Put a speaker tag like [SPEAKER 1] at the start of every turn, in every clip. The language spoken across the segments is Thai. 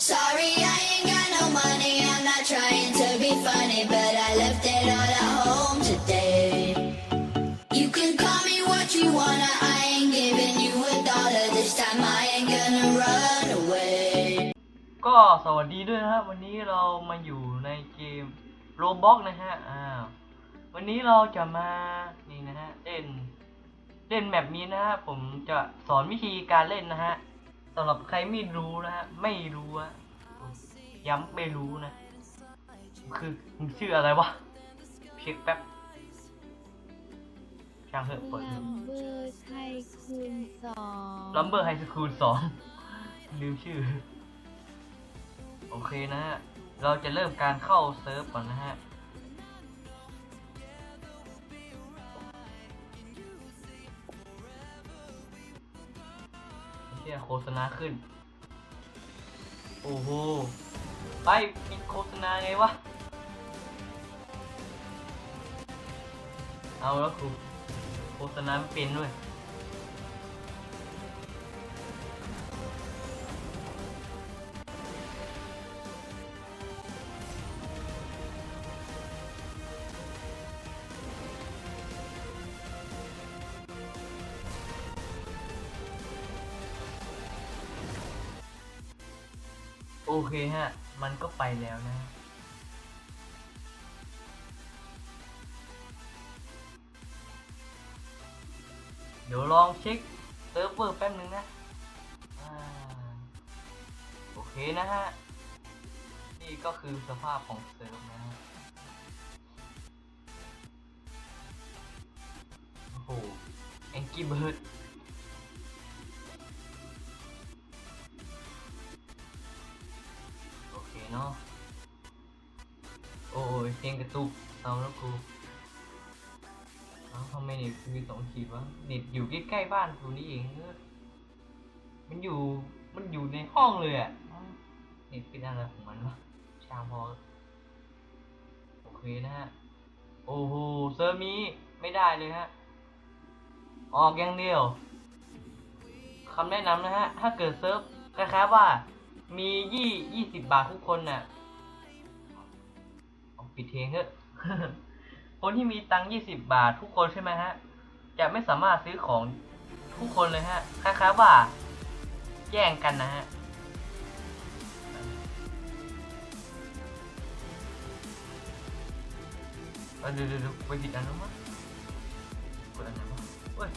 [SPEAKER 1] Sorry, I ain't got no money. I'm not trying to be funny, but I left it all at home today. You can call me what you wanna. I ain't giving you a dollar this time. I ain't gonna run away.
[SPEAKER 2] ก็สวัสดีด้วยนะครับ วันนี้เรามาอยู่ในเกมโรบ็อกนะฮะอ้าววันนี้เราจะมานี่นะฮะเล่นเล่นแบบนี้นะฮะผมจะสอนวิธีการเล่นนะฮะ สำหรับใครไม่รู้นะฮะไม่รู้อะย้ำไม่รู้นะ คือมึงชื่ออะไรวะเช็คแป๊บช่างเถอะเปิด
[SPEAKER 3] ลัมเบอร์ไทยคูณสอง
[SPEAKER 2] ลัมเบอร์ไฮสคูลสองลืมชื่อ โอเคนะฮะ เราจะเริ่มการเข้าเซิร์ฟก่อนนะฮะ ชี่ยโฆษณาขึ้น โอ้โห ไปปิดโฆษณาไงวะ เอาแล้วครูโฆษณาไม่เป็นด้วย แล้วนะเดี๋ยวลองเช็คเซิร์ฟเวอร์แป๊บนึงนะอโอเคนะฮะ นี่ก็คือสภาพของเซิร์ฟนะฮะ โอ้โหแองกี้เบิร์ด มีสองขีดวะเน็ตอยู่ใกล้ๆบ้านกูนี่เองเออมันอยู่มันอยู่ในห้องเลยอะเน็ตเป็นอะไรของมันวะชางพอโอเคนะฮะโอ้โหเซอร์มีไม่ได้เลยฮะออกอย่างเดียวคำแนะนำนะฮะ ถ้าเกิดเซิร์ฟคล้ายๆว่า มียี่ยี่สิบบาททุกคนน่ะเอาปิดเทงเถอะคนที่มีตังค์ยี่สิบบาททุกคนใช่ไหมฮะ จะไม่สามารถซื้อของทุกคนเลยฮะคล้ายๆว่าแย่งกันนะฮะเดี๋ยวเดี๋ยวไปผิดอันนู้นมั้งกดอันไหนวะเว้ย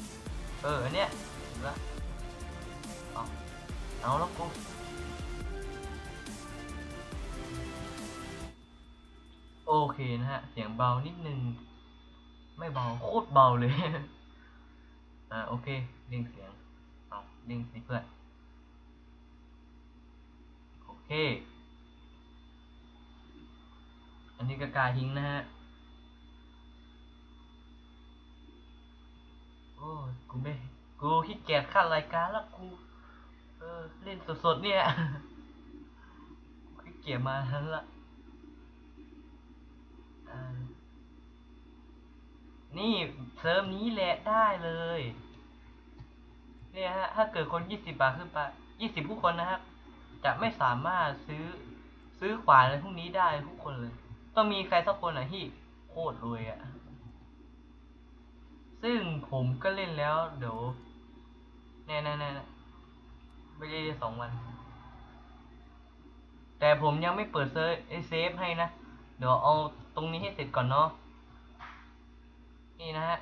[SPEAKER 2] เออ อันเนี้ยถูกละเอาเอาแล้วกูโอเคนะฮะ เสียงเบานิดนึง ไม่เบา โคตรเบาเลย อ่าโอเคเร่งเสียงเอาเร่งสิเพื่อนโอเค อันนี้ก็กาทิ้งนะฮะโอ้กูไม่กูขี้เกียจขั้นรายการแล้วกูเออเล่นสดๆเนี่ยขี้เกียจมาทั้งละ อ่า นี่เซิร์ฟนี้แหละได้เลย เนี่ยฮะ ถ้าเกิดคนยี่สิบบาทขึ้นไปยี่สิบผู้คนนะครับ จะไม่สามารถซื้อซื้อขวานอะไรพวกนี้ได้ทุกคนเลย ต้องมีใครสักคนอะที่โคตรรวยอะ ซึ่งผมก็เล่นแล้วเดี๋ยวแน่แน่แน่ไม่ได้สองวัน แต่ผมยังไม่เปิดเซฟเซฟให้นะ เดี๋ยวเอาตรงนี้ให้เสร็จก่อนเนาะ นี่นะฮะ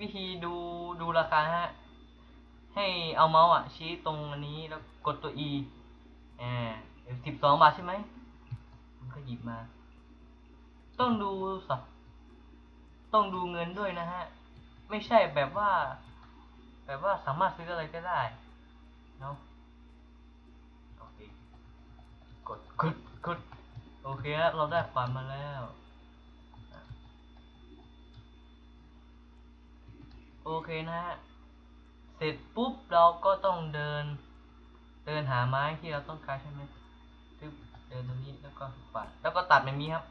[SPEAKER 2] วิธีดูดูราคาฮะ ให้เอาเมาส์อะ ชี้ตรงอันนี้แล้วกดตัว E อ่าสิบสองบาทใช่ไหมมันก็หยิบมา ต้องดูสับต้องดูเงินด้วยนะฮะ ไม่ใช่แบบว่า แบบว่าสามารถซื้ออะไรก็ได้เนาะโอเค กดกดกดโอเคเราได้ความมาแล้วอะ โอเคนะฮะ เสร็จปุ๊บเราก็ต้องเดิน เดินหาไม้ที่เราต้องการใช่ไหมตึ๊บเดินตรงนี้แล้วก็ปัดแล้วก็ตัดแบบนี้ครับ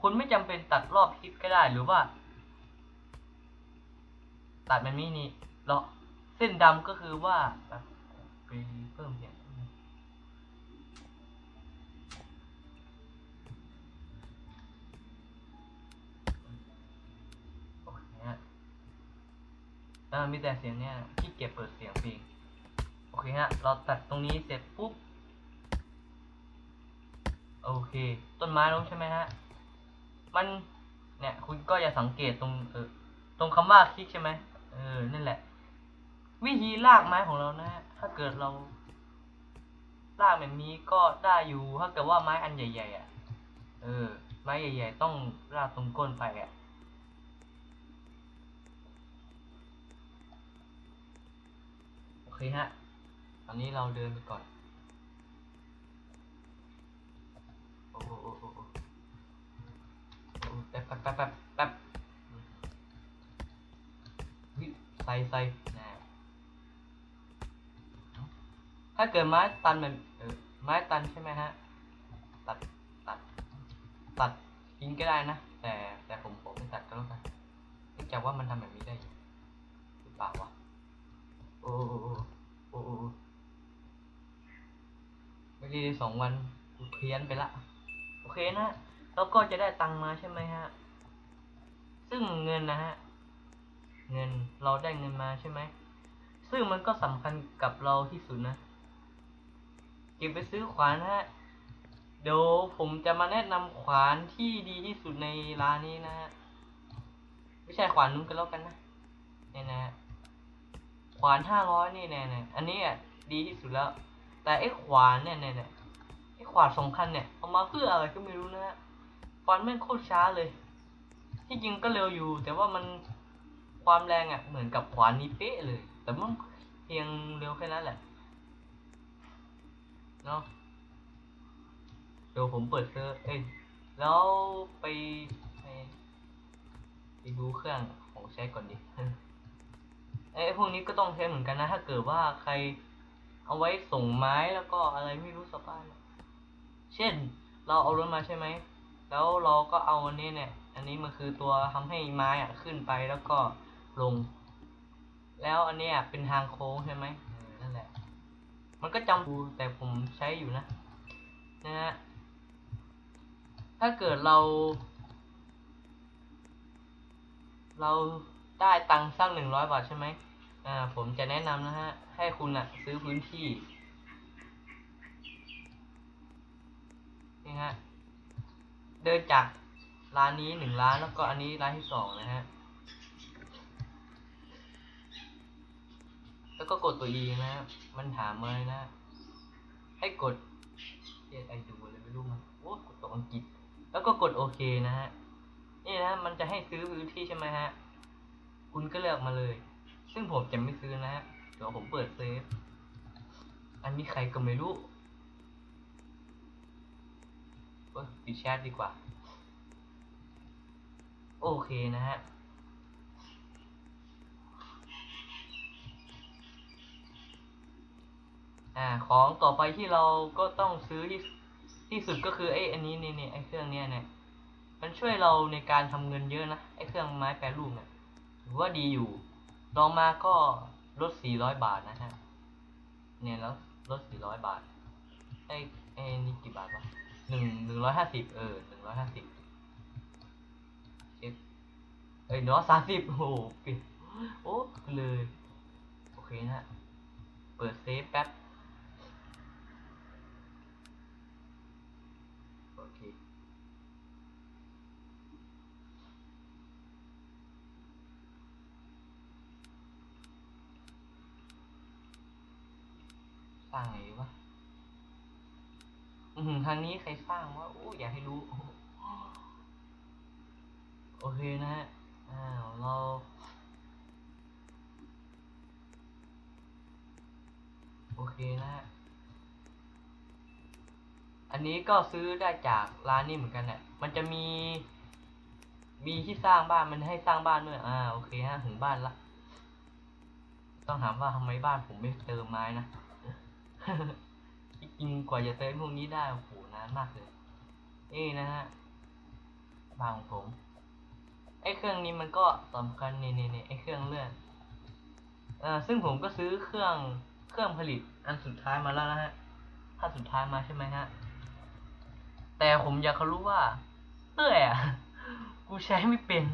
[SPEAKER 2] คุณไม่จำเป็นตัดรอบทิศก็ได้หรือว่า ตัดแบบนี้นี่เราเส้นดำก็คือว่าไปเพิ่มเสียง ออมีแต่เสียงเนี่ยที่เก็บเปิดเสียงเพลงโอเคฮะ เราตัดตรงนี้เสร็จปุ๊บ โอเค ต้นไม้ลงใช่ไหมฮะ มันเนี่ยคุณก็จะสังเกตตรงเออตรงคำว่าคลิกใช่ไหมเออ นั่นแหละ วิธีลากไม้ของเรานะฮะ ถ้าเกิดเรา ลากแบบนี้ก็ได้อยู่ ถ้าเกิดว่าไม้อันใหญ่ ๆ อะ เออ ไม้ใหญ่ ๆ ต้องลากตรงก้นไปอะ โอ เคฮะตอนนี้เราเดินไปก่อน โอ้โหโอ้โหแป๊บแป๊บแป๊บแป๊บแป๊บใส่ใส่น่ถ้าเกิดไม้ตันมันเออไม้ตันใช่ไหมฮะ ตัด ตัด ตัดทิ้งก็ได้นะ แต่แต่ผมผมไม่ตัดก็แล้วกันเนื่องจากว่ามันทำแบบนี้ได้หรือเปล่าวะ โอ้โอ้ไม่ได้สองวันกูเพี้ยนไปละ โอเคนะแล้วก็จะได้ตังมาใช่ไหมฮะ ซึ่งเงินนะฮะ เงินเราได้เงินมาใช่ไหม ซึ่งมันก็สำคัญกับเราที่สุดนะ เก็บไปซื้อขวานฮะ เดี๋ยวผมจะมาแนะนำขวานที่ดีที่สุดในร้านนี้นะฮะ ไม่ใช่ขวานนู้นกันแล้วกันนะ เนี่ยนะฮะ ขวานห้าร้อยนี่แน่ๆอันนี้อะดีที่สุดแล้ว แต่ไอ้ขวานเนี่ยเนี่ยเนี่ยไอ้ขวานสองคันเนี่ยเอามาเพื่ออะไรก็ไม่รู้นะฮะขวานแม่งโคตรช้าเลย ที่จริงก็เร็วอยู่ แต่ว่ามันความแรงอะเหมือนกับขวานนี้เป๊ะเลย แต่มันเพียงเร็วแค่นั้นแหละเนาะเดี๋ยวผมเปิดเซอร์เอ้ยแล้วไปไปไปดูเครื่องของใช้ก่อนดิ ไอ้พวกนี้ก็ต้องใช้เหมือนกันนะ ถ้าเกิดว่าใครเอาไว้ส่งไม้แล้วก็อะไรไม่รู้สบายเช่น เราเอารถมาใช่ไหม แล้วเราก็เอาอันนี้เนี่ย อันนี้มันคือตัวทำให้ไม้อะขึ้นไปแล้วก็ลง แล้วอันเนี้ยเป็นทางโค้งใช่ไหมนั่นแหละ มันก็จำดูแต่ผมใช้อยู่นะนะฮะถ้าเกิดเรา เรา ได้ตังค์สักหนึ่งร้อยบาทใช่ไหมอ่า ผมจะแนะนำนะฮะ ให้คุณอะซื้อพื้นที่ นี่ฮะ เดินจากร้านนี้หนึ่งร้านแล้วก็อันนี้ร้านที่สองนะฮะ แล้วก็กดตัว E นะฮะ มันถามมาเลยนะ ให้กดเรียกไอดูอะไรไม่รู้มันโอ้กดตัวอังกฤษ แล้วก็กดโอเคนะฮะ นี่นะมันจะให้ซื้อพื้นที่ใช่ไหมฮะ คุณก็เลือกมาเลย ซึ่งผมจะไม่ซื้อนะฮะเดี๋ยวผมเปิดเซฟ อันนี้ใครก็ไม่รู้เอ้ยปิดแชทดีกว่า โอเคนะฮะอ่าของต่อไปที่เราก็ต้องซื้อที่ที่สุดก็คือไอ้อันนี้นี่นี่ไอ้เครื่องเนี้ยเนี่ยมันช่วยเราในการทำเงินเยอะนะไอ้เครื่องไม้แปรรูปเนี่ย ถือว่าดีอยู่ลองมาก็ลด 400 บาทนะฮะ เนี่ยแล้วลด 400 บาท ไอ้ไอ้นี่กี่บาทวะหนึ่งหนึ่งร้อยห้าสิบเออหนึ่งร้อยห้าสิบเช็คเอ้ยเนาะสามสิบโอ้โหปิดโอ้เลย โอเคนะฮะเปิดเซฟแป๊บ โอเค ส ร้างไงวะอืมทางนี้ใครสร้างวะโอ้อยากให้รู้ โอเคนะฮะอ้าวเราโอเคนะฮะ อันนี้ก็ซื้อได้จากร้านนี้เหมือนกันแหละมันจะมี มีที่สร้างบ้าน มันให้สร้างบ้านด้วย อ่า โอเคฮะ ถึงบ้านละ ต้องถามว่าทำไมบ้านผมไม่เติมไม้นะ จริงกว่าจะเติมพวกนี้ได้โอ้โหนานมากเลยนี่นะฮะบาของผม ไอ้เครื่องนี้มันก็สำคัญนี่นี่นี่ไอ้เครื่องเลื่อนเอ่อซึ่งผมก็ซื้อเครื่องเครื่องผลิตอันสุดท้ายมาแล้วนะฮะถ้าสุดท้ายมาใช่ไหมฮะ แต่ผมอยากรู้ว่าเอ้ยอะกูใช้ไม่เป็น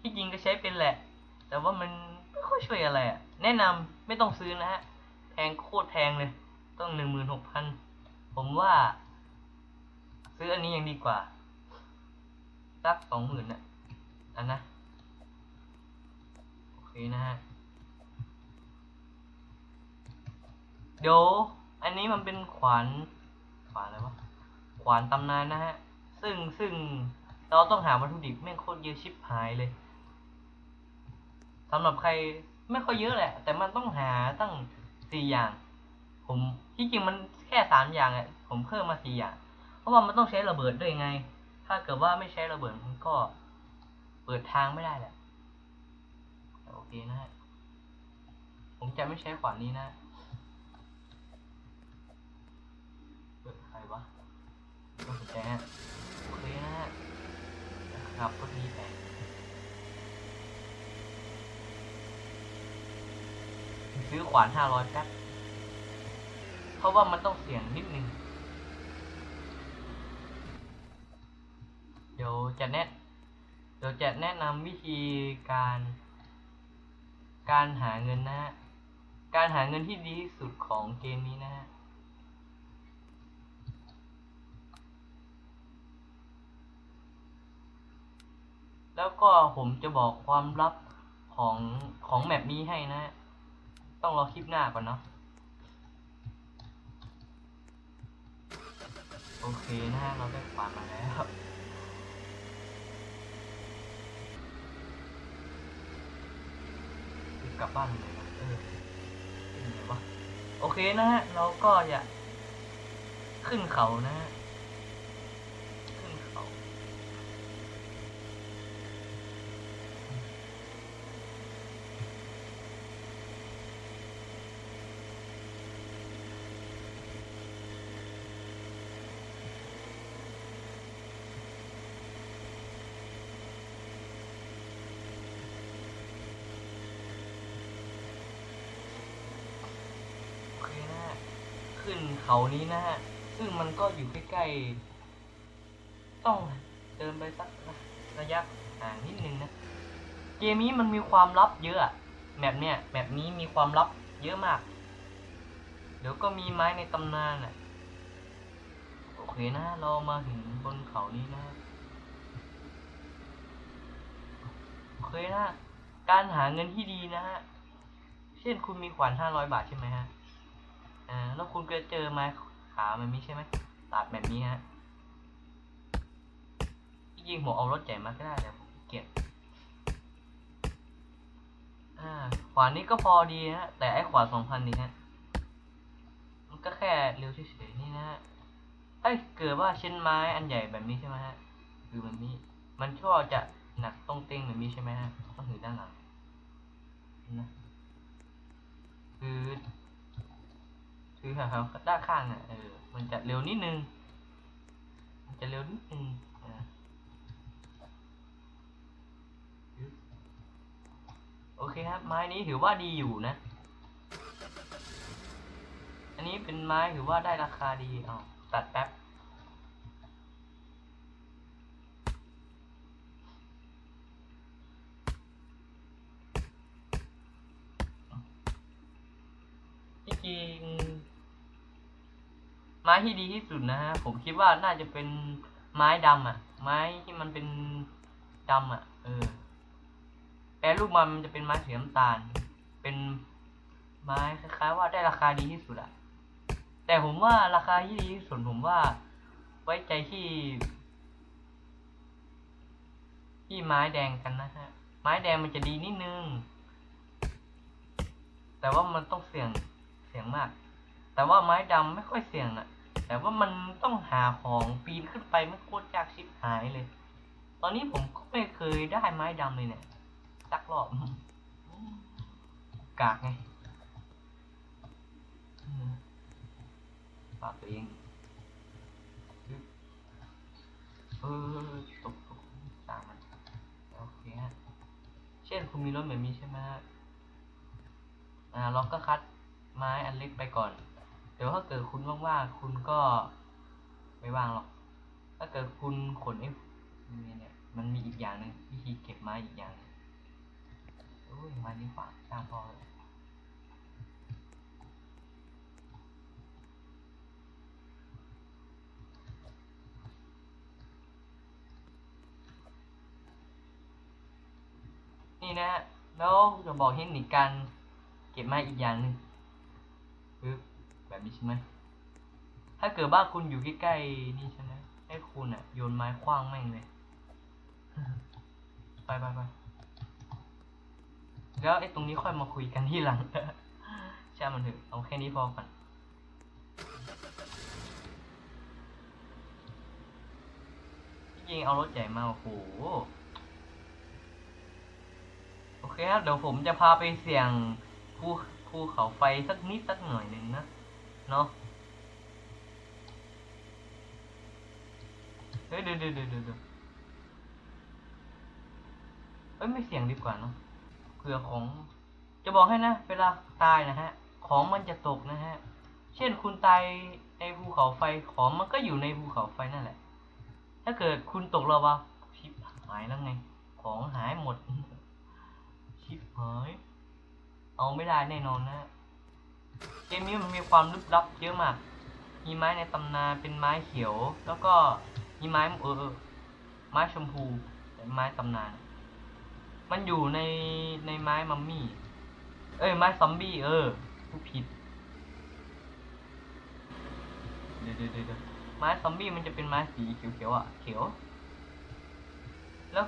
[SPEAKER 2] ที่จริงก็ใช้เป็นแหละ แต่ว่ามันไม่ค่อยช่วยอะไรอะ แนะนำไม่ต้องซื้อนะฮะ แพงโคตรแพงเลย ต้องหนึ่งหมื่นหกพันผมว่า ซื้ออันนี้ยังดีกว่าสักสองหมื่นนะอันนะ โอเคนะฮะ เดี๋ยว อันนี้มันเป็นขวาน ขวานอะไรวะ ขวานตำนานนะฮะ ซึ่งซึ่งเราต้องหาวัตถุดิบแม่งโคตรเยอะชิบหายเลยสำหรับใครไม่ค่อยเยอะแหละ แต่มันต้องหาตั้งสี่อย่าง ผม ที่จริงมันแค่สามอย่างอะผมเพิ่มมาสี่อย่าง เพราะว่ามันต้องใช้ระเบิดด้วยไง ถ้าเกิดว่าไม่ใช้ระเบิดมันก็เปิดทางไม่ได้แหละโอเคนะฮะผมจะไม่ใช้ขวานนี้นะเปิดใครวะก็สนใจะโอเคนะฮะนะครับก็ดีไปซื้อขวานห้าร้อยแป๊บ เพราะว่ามันต้องเสี่ยงนิดนึง เดี๋ยวจะแนะเดี๋ยวจะแนะนำวิธีการ การหาเงินนะฮะ การหาเงินที่ดีที่สุดของเกมนี้นะฮะแล้วก็ผมจะบอกความลับของของแมปนี้ให้นะ ต้องรอคลิปหน้าก่อนเนาะ โอเคนะฮะเราได้ขวานมาแล้วกลับบ้านเลยนะเออเป็นไงวะโอเคนะฮะเราก็จะขึ้นเขานะฮะ ขึ้นเขา โอเคนะฮะ ขึ้น เขานี้นะฮะ ซึ่งมันก็อยู่ใกล้ๆ ต้องเดินไปสักระยะห่างนิดนึงนะ เกมนี้มันมีความลับเยอะแมปเนี้ยแมปนี้มีความลับเยอะมาก เดี๋ยวก็มีไม้ในตำนานอะ โอเคนะ เรามาถึงบนเขานี้นะ โอเคนะ การหาเงินที่ดีนะฮะ เช่นคุณมีขวานห้าร้อยบาทใช่ไหมฮะ อ่า แล้วคุณก็เจอไม้ขาแบบนี้ใช่ไหมตัดแบบนี้ฮะจริงๆผมเอารถใหญ่มาก็ได้แต่ผมเกียจอ่า ขวานนี้ก็พอดีฮะ แต่ไอ้ขวานสองพันนี่ฮะ มันก็แค่เร็วเฉยๆนี่นะฮะถ้เกิดว่าเชิ้นไม้อันใหญ่แบบนี้ใช่ไหมฮะ คือแบบนี้ มันชอบจะหนักตรงเต็งแบบนี้ใช่ไหมฮะต้องถือด้านหลังนะคือ คือแถวๆด้านข้างเนี่ยเออมันจะเร็วนิดนึง มันจะเร็วนิดนึงอ่าโอเคครับ ไม้นี้ถือว่าดีอยู่นะ อันนี้เป็นไม้ถือว่าได้ราคาดีเอาตัดแป๊บที่จริง ไม้ที่ดีที่สุดนะฮะผมคิดว่าน่าจะเป็นไม้ดำอะ ไม้ที่มันเป็นดำอะ เออ แปรรูปมามันจะเป็นไม้สีน้ำตาล เป็นไม้คล้ายๆว่าได้ราคาดีที่สุดอะ แต่ผมว่าราคาที่ดีที่สุดผมว่า ไว้ใจที่ ที่ไม้แดงกันนะฮะ ไม้แดงมันจะดีนิดนึง แต่ว่ามันต้องเสี่ยงเสี่ยงมากแต่ว่าไม้ดำไม่ค่อยเสี่ยงอะ่ะ แต่ว่ามันต้องหาของปีนขึ้นไปมันโคตรยากชิบหายเลย ตอนนี้ผมก็ไม่เคยได้ไม้ดำเลยเนี่ย สักรอบ กากไงปากตัวเองเออตกตกตามมันโอเคฮะ เช่นคุณมีรถแบบนี้ใช่ไหมฮะ อ่าเราก็คัดไม้อันเล็กไปก่อน เดี๋ยวถ้าเกิดคุณว่างๆคุณก็ไม่ว่างหรอก ถ้าเกิดคุณขนไอ้เนี่ยมันมีอีกอย่างหนึ่งวิธีเก็บไม้อีกอย่างหนึงโอ้ยไม้นี้ฝากช่างพอเลยนี่นะแล้วจะบอกเทคนิคการเก็บไม้อีกอย่างหนึ่ง แบบนี้ใช่ไหมถ้าเกิดว่าคุณอยู่ใกล้ๆนี่ใช่ไหมให้คุณอะโยนไม้คว้างแม่งเลย ไปไปไปแล้วไอ้ตรงนี้ค่อยมาคุยกันที่หลังใช่มันเถอะเอาแค่นี้พอก่อนที่จริงเอารถใหญ่มาโอ้โหโอเคครับเดี๋ยวผมจะพาไปเสี่ยงภูภูเขาไฟสักนิดสักหน่อยหนึ่งนะ เนาะเฮ้ยเดี๋ยวเดี๋ยวเดี๋ยวเดี๋ยวเอ้ยไม่เสี่ยงดีกว่าเนาะเผื่อของ จะบอกให้นะ เวลาตายนะฮะ ของมันจะตกนะฮะ เช่นคุณตายในภูเขาไฟ ของมันก็อยู่ในภูเขาไฟนั่นแหละ ถ้าเกิดคุณตกลาวาชิบหายแล้วไง ของหายหมด ชิบหาย เอาไม่ได้แน่นอนนะ เกมนี้มันมีความลึกลับเยอะมาก มีไม้ในตำนานเป็นไม้เขียว แล้วก็มีไม้เออไม้ชมพูแต่ไม้ตำนาน มันอยู่ในในไม้มัมมี่ เอ้ยไม้ซอมบี้เออผู้ผิด เดี๋ยวเดี๋ยวเดี๋ยวไม้ซอมบี้มันจะเป็นไม้สีเขียวๆอะ เขียว แล้ว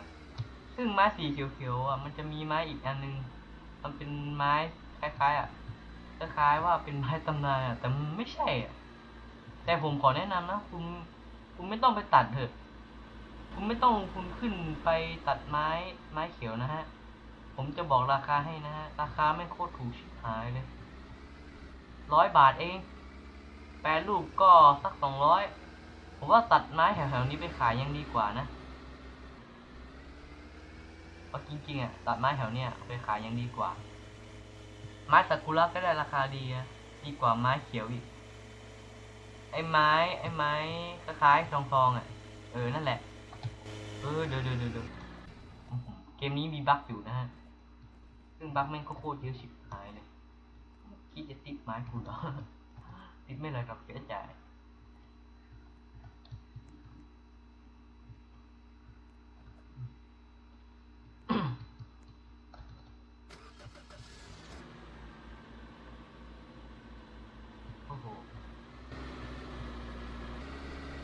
[SPEAKER 2] ซึ่งไม้สีเขียวๆอะ มันจะมีไม้อีกอันนึง มันเป็นไม้คล้ายๆอะ คล้ายๆว่าเป็นไม้ตำนานแต่มันไม่ใช่อะแต่ผมขอแนะนำนะ คุณคุณไม่ต้องไปตัดเถอะ คุณไม่ต้องคุณขึ้นไปตัดไม้ไม้เขียวนะฮะ ผมจะบอกราคาให้นะฮะ ราคาไม่โคตรถูกชิบหายเลยร้อยบาทเอง แปรรูปก็สักสองร้อยผมว่าตัดไม้แถวๆนี้ไปขายยังดีกว่านะเพราะจริงๆอะตัดไม้แถวเนี้ยไปขายยังดีกว่า ไม้ซากุระก็ได้ราคาดีนะดีกว่าไม้เขียวอีก ไอ้ไม้ไอ้ไม้คล้ายๆทองทองอะ เออ นั่นแหละ เออเดี๋ยวเดี๋ยวเดี๋ยวเดี๋ยวอื้อเกมนี้มีบั๊กอยู่นะฮะ ซึ่งบั๊กแม่งก็โคตรเยอะชิบหายเลย คิดจะติดไม้คุณเหรอติดไม่เลยกับเสียใจ โอ้โห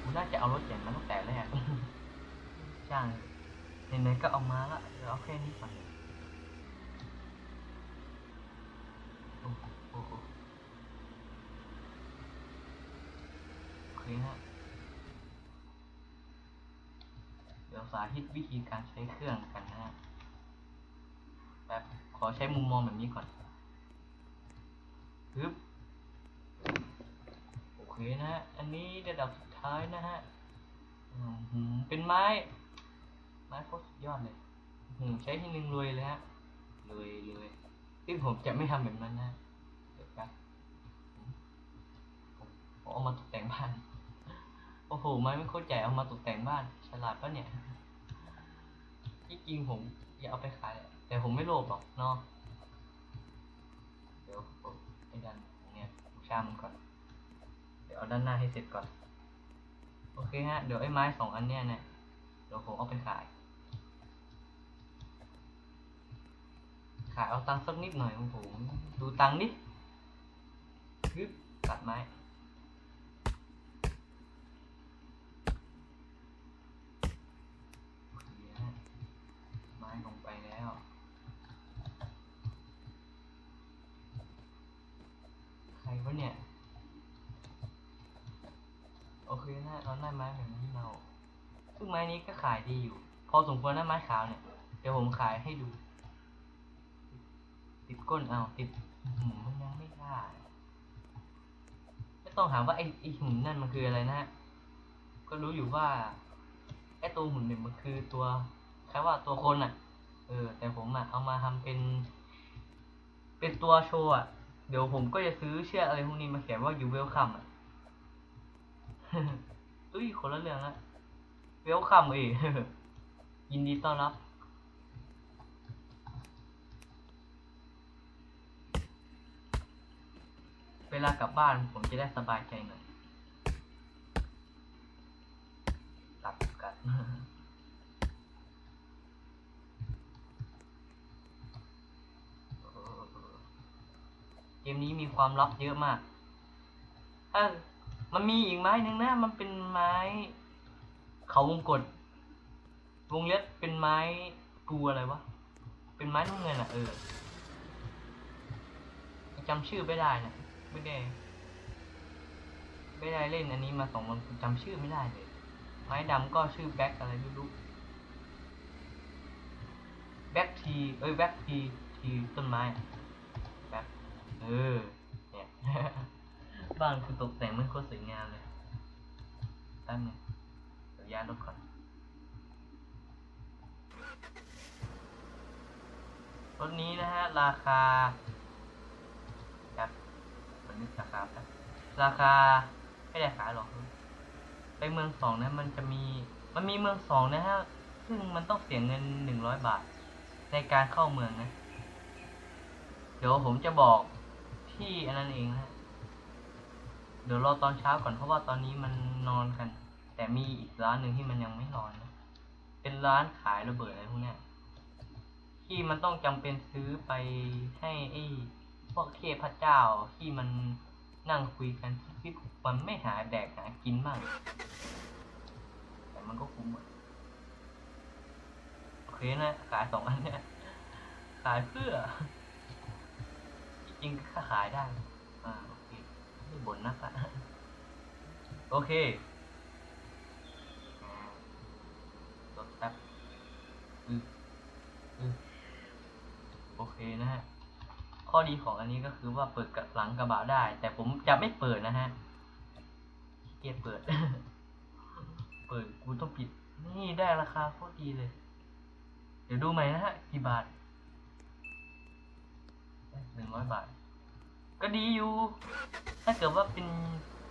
[SPEAKER 2] กูน่าจะเอารถเก๋งมาตั้งแต่แรก จ้างไหนๆก็เอามาละเดี๋ยวเอาแค่นี้ก่อนโอ้โหโอ้โหโอเคฮะ เดี๋ยวสาธิตวิธีการใช้เครื่องกันนะฮะแบบขอใช้มุมมองแบบนี้ก่อนปึ๊บโอเคนะฮะ อันนี้ระดับสุดท้ายนะฮะอืมเป็นไม้ ไม้โคตรสุดยอดเลยหืมใช้ที่หนึ่งรวยเลยฮะรวยรวยซึ่งผมจะไม่ทำแบบนั้นนะเดี๋ยวแป๊บผมผมเอามาตกแต่งบ้าน โอ้โห ไม้ไม่โคตรใหญ่เอามาตกแต่งบ้าน ฉลาดปะเนี่ย ที่จริงผมอยากเอาไปขาย แต่ผมไม่โลภหรอกเนาะเดี๋ยวผมไอ้ดันเนี้ยบูชามันก่อน เดี๋ยวเอาด้านหน้าให้เสร็จก่อน โอเคฮะ เดี๋ยวไอ้ไม้สองอันเนี้ยเนี่ยเดี๋ยวผมเอาไปขาย ขายเอาตังค์สักนิดหน่อยโอ้โหดูตังค์ดิฮึบตัดไม้ โอเคฮะไม้ลงไปแล้ว ใครวะเนี่ย โอเคนะเราได้ไม้แบบนี้มาซึ่งไม้นี้ก็ขายดีอยู่ พอสมควรนะไม้ขาวเนี่ย เดี๋ยวผมขายให้ดู ติดก้นเอาติดหืมมันยังไม่ได้ไม่ต้องถามว่าไอ้ไอ้หุ่นนั่นมันคืออะไรนะ ก็รู้อยู่ว่าไอ้ตัวหุ่นเนี่ยมันคือตัวแค่ว่าตัวคนอะ เออ แต่ผมอะเอามาทำเป็น เป็นตัวโชว์อะ เดี๋ยวผมก็จะซื้อเชือกอะไรพวกนี้มาเขียนว่า you welcome อะ อุ้ยคนละเรื่องละ welcome เอยยินดีต้อนรับ เวลากลับบ้านผมจะได้สบายใจหน่อยตัดกันเกมนี้มีความลับเยอะมากเออ มันมีอีกไม้หนึ่งนะ มันเป็นไม้ เขาวงกดวงเล็บเป็นไม้กูอะไรวะ เป็นไม้น้ำเงินอะ เออจำชื่อไม่ได้นะไม่ได้ไม่ได้เล่นอันนี้มาสองวันจำชื่อไม่ได้เลย ไม้ดำก็ชื่อแบ็คอะไรไม่รู้แบ็คทีเอ้ยแบ็คทีทีต้นไม้แบ็คเออเนี่ย บ้านคือตกแต่งไมันโคตรสวยงามเลยแป๊บนึงเดี๋ยวย้ายรถก่อนรถนี้นะฮะ ราคาครับมันนึกราคาแป๊บราคาไม่ได้ขายหรอกไปเมืองสองนะมันจะมีมันมีเมืองสองนะฮะ ซึ่งมันต้องเสียเงินหนึ่งร้อยบาท ในการเข้าเมืองนะ เดี๋ยวผมจะบอกที่อันนั้นเองนะ เดี๋ยวรอตอนเช้าก่อนเพราะว่าตอนนี้มันนอนกัน แต่มีอีกร้านหนึ่งที่มันยังไม่นอนนะเป็นร้านขายระเบิดอะไรพวกเนี้ยที่มันต้องจำเป็นซื้อไปให้ไอ้พวกเทพเจ้าที่มันนั่งคุยกันที่มันไม่หาแดกหากินมากแต่มันก็คุ้มอะโอเคนะขายสองอันเนี่ยขายเพื่อ จริงก็ขายได้อ่า บ่นนักอะโอเคอ่ารถแป๊บอืออือโอเคนะฮะ ข้อดีของอันนี้ก็คือว่าเปิดหลังกระบะได้ แต่ผมจะไม่เปิดนะฮะ เกียจเปิด เปิดกูต้องปิด นี่ได้ราคาโคตรดีเลย เดี๋ยวดูใหม่นะฮะ กี่บาทหนึ่งร้อยบาท ก็ดีอยู่ ถ้าเกิดว่าเป็น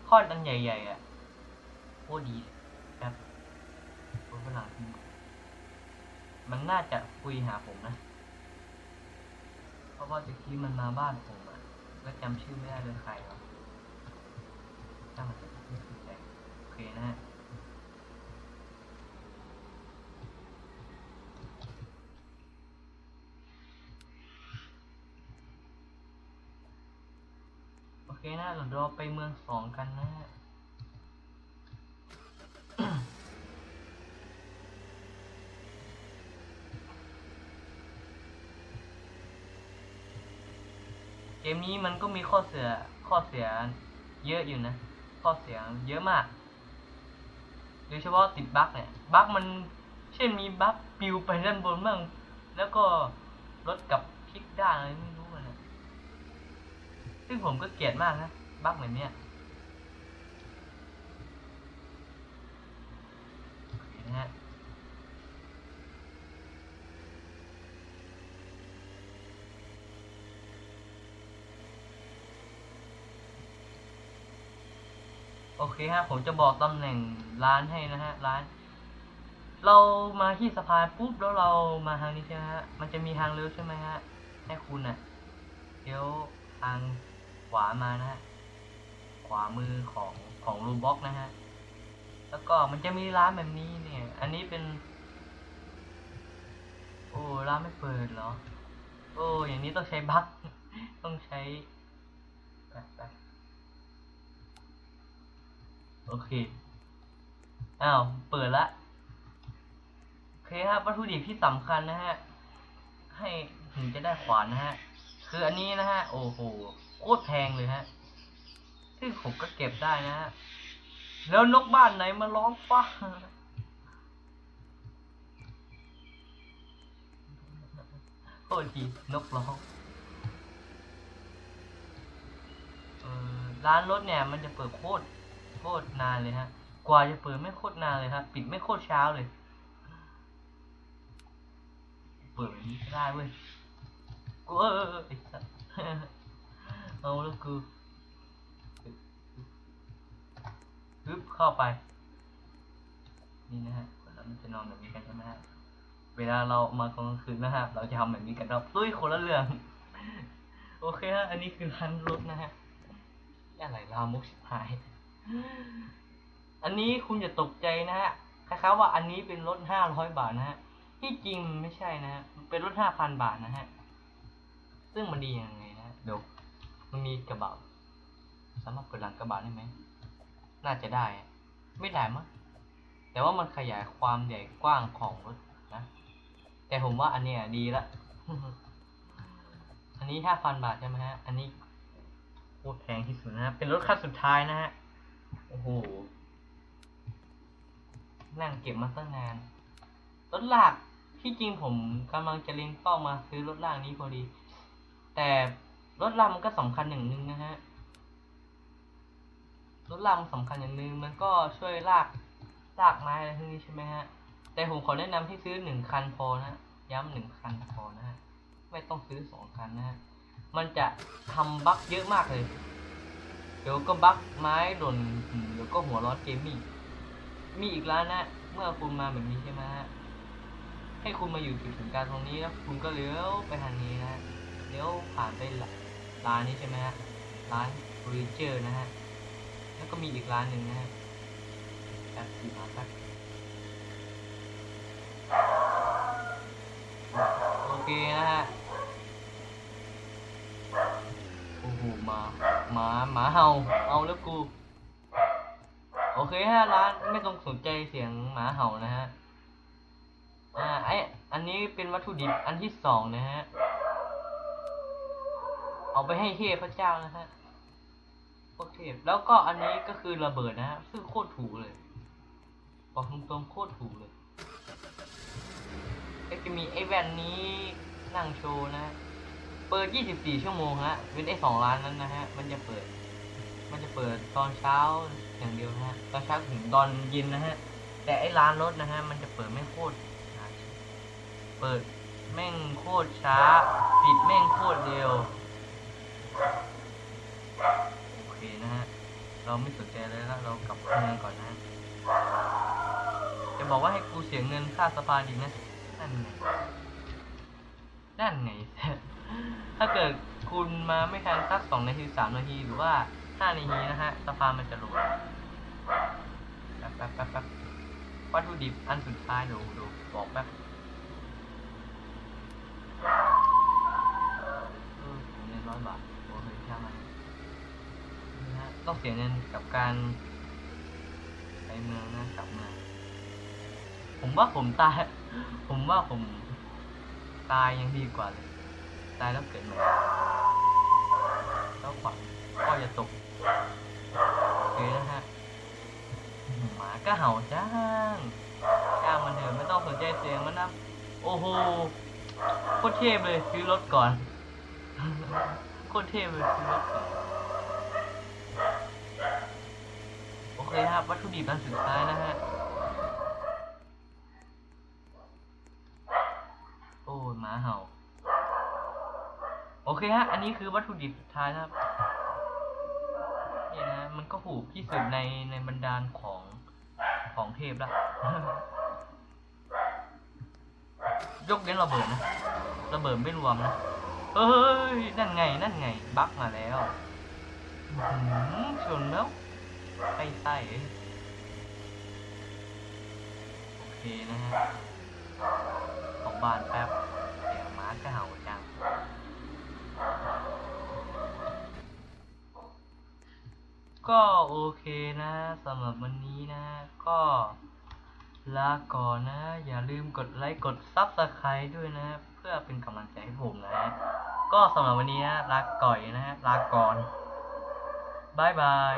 [SPEAKER 2] ทอดอันใหญ่ๆอะโคตรดีครับคนฝรั่งมันน่าจะคุยหาผมนะ เพราะว่าตะกี้มันมาบ้านผมอะแล้วจำชื่อไม่ได้เลยใครวะถ้ามันจะไม่ถูกใจโอเคนะฮะ เคนะเดี๋ยวเราไปเมืองสองกันนะฮะเกมนี้มันก็มีข้อเสียข้อเสียเยอะอยู่นะ ข้อเสียเยอะมากโดยเฉพาะติดบั๊กเนี่ยบั๊กมันเช่นมีบั๊กปิวไปด้านบนบ้างแล้วก็รถกลับพลิกด้านอะได้ ซึ่งผมก็เกลียดมากนะบั๊กแบบเนี้ยโอเคนะฮะโอเคฮะผมจะบอกตำแหน่งร้านให้นะฮะร้าน เรามาที่สะพานปุ๊บแล้วเรามาทางนี้ใช่ไหมฮะมันจะมีทางเลี้ยวใช่ไหมฮะให้คุณน่ะเลี้ยวทาง ขวามานะฮะ ขวามือของของรูบ็อกนะฮะ แล้วก็มันจะมีร้านแบบนี้เนี่ย อันนี้เป็น โอ้ร้านไม่เปิดเหรอ โอ้อย่างนี้ต้องใช้บั๊กต้องใช้ไปไปโอเค อ้าว เปิดละ โอเคครับวัตถุดิบที่สำคัญนะฮะ ให้ถึงจะได้ขวานนะฮะ คืออันนี้นะฮะ โอ้โห โคตรแพงเลยฮะซึ่ผมก็เก็บได้นะฮะ แล้วนกบ้านไหนมาร้องฟ้าโทษทีนกร้องร้านรถเนี่ยมันจะเปิดโคตรโคตรนานเลยฮะ กว่าจะเปิดไม่โคตรนานเลยครับ ปิดไม่โคตรเช้าเลย เปิดแบบนี้ได้เว้ยกูเออ เออเออไอ้สัสโอเอาแล้วคือฮึบเข้าไป นี่นะฮะเราจะนอนแบบนี้กันใช่ไหมฮะเวลาเรามากลางคืนนะฮะเราจะทำแบบนี้กันเราตุ้ยคนละเรื่อง โอเคฮะอันนี้คือร้านรถนะฮะอะไรลามกชิบหาย อันนี้คุณอย่าตกใจนะฮะคล้ายๆว่าอันนี้เป็นรถห้าร้อยบาทนะฮะที่จริงไม่ใช่นะฮะเป็นรถห้าพันบาทนะฮะซึ่งมันดียังไงนะเดี๋ยว มันมีกระบะสามารถเปิดหลังกระบะได้ไหมน่าจะได้ ไม่ได้มั้งแต่ว่ามันขยายความใหญ่กว้างของรถนะ แต่ผมว่าอันเนี้ยดีละ อันนี้ห้าพันบาทใช่ไหมฮะ อันนี้โคตรแพงที่สุดนะ เป็นรถคันสุดท้ายนะฮะ โอ้โห นั่งเก็บมาตั้งนาน รถลากที่จริงผมกำลังจะเล็งเป้ามาซื้อรถลากนี้พอดี แต่ รถลากมันก็สำคัญอย่างหนึ่งนะฮะรถลามันสำคัญอย่างหนึ่งมันก็ช่วยลากลากไม้อะไรพวกนี้ใช่ไหมฮะ แต่ผมขอแนะนำให้ซื้อหนึ่งคันพอนะย้ำหนึ่งคันพอนะฮะไม่ต้องซื้อสองคันนะฮะมันจะทำบั๊กเยอะมากเลย เดี๋ยวก็บั๊กไม้หล่นเดี๋ยวก็หัวร้อนเกมมิ่มีอีกร้านนะ เมื่อคุณมาแบบนี้ใช่ไหมฮะให้คุณมาอยู่จุดถึงกลางตรงนี้แล้วคุณก็เลี้ยวไปทางนี้นะเลี้ยวผ่านไปละ ร้านนี้ใช่ไหมฮะ ร้านฟรีเจอร์นะฮะ แล้วก็มีอีกร้านหนึ่งนะฮะแอป๊บดูมาแป๊บโอเคนะฮะ โอ้โหหมาหมาหมาเห่าเอาแล้วกู โอเคฮะร้านไม่ต้องสนใจเสียงหมาเห่านะฮะ อ่าไออันนี้เป็นวัตถุดิบอันที่สองนะฮะ เอาไปให้เทพเจ้านะฮะโคตรเทพแล้วก็อันนี้ก็คือระเบิดนะฮะซึ่งโคตรถูกเลยบอกตรงๆโคตรถูกเลยก็จะมีไอ้แว่นนี้นั่งโชว์นะเปิด 24 ชั่วโมงฮะเว้นไอ้สองร้านนั้นนะฮะ มันจะเปิด มันจะเปิดตอนเช้าอย่างเดียวนะฮะ ตอนเช้าถึงตอนเย็นนะฮะ แต่ไอ้ร้านรถนะฮะ มันจะเปิดไม่โคตร เปิดแม่งโคตรช้า ปิดแม่งโคตรเร็ว โอเคนะฮะ เราไม่สนใจเลยล้วเรากลับเมืองก่อนนะ จะบอกว่าให้กูเสียเงินค่าสะพานอีกนะ นั่นไงนั่นไง ถ้าเกิดคุณมาไม่ทันสักสองนาทีสามนาทีหรือว่าห้านาทีนะฮะสะพานมันจะหลุดแป๊บแป๊บแป๊บแป๊บวัตถุดิบอันสุดท้ายดูดูบอกแป๊บเออเงินร้อยบาทโอ้ยช่างมันนี่ฮะ ต้องเสียเงินกับการไปเมืองนะกลับเมืองผมว่าผมตาย ผมว่าผม ตายยังดีกว่าเลย ตายแล้วเกิดใหม่แล้วขวัญก็จะตกโอเคนะฮะหมาก็เห่าจ้างจ้างมันเถอะไม่ต้องสนใจเสียงมันนะโอ้โหโคตรเทพเลยซื้อรถก่อนโคตรเทพเลยซื้อรถก่อน โอเคครับ วัตถุดิบอันสุดท้ายนะฮะ โอ้หมาเห่า โอเคฮะ อันนี้คือวัตถุดิบสุดท้ายนะครับนี่นะมันก็ถูกที่สุดในในบรรดาลของของเทพละยกเว้นระเบิดนะระเบิดไม่รวมนะเฮ้ย นั่นไง นั่นไง บั๊กมาแล้วชนแล้ว ไส้ไส้โอเคนะฮะของบานแป๊บเสียงหม้าก็เห่าจังก็โอเคนะสำหรับวันนี้นะ ก็ลาก่อนนะ อย่าลืมกดไลค์กดซับสไคร b ์ด้วยนะ เพื่อเป็นกำลังใจให้ผมนะ ก็สำหรับวันนี้นะลาก่อยนะลาก่อนบายบาย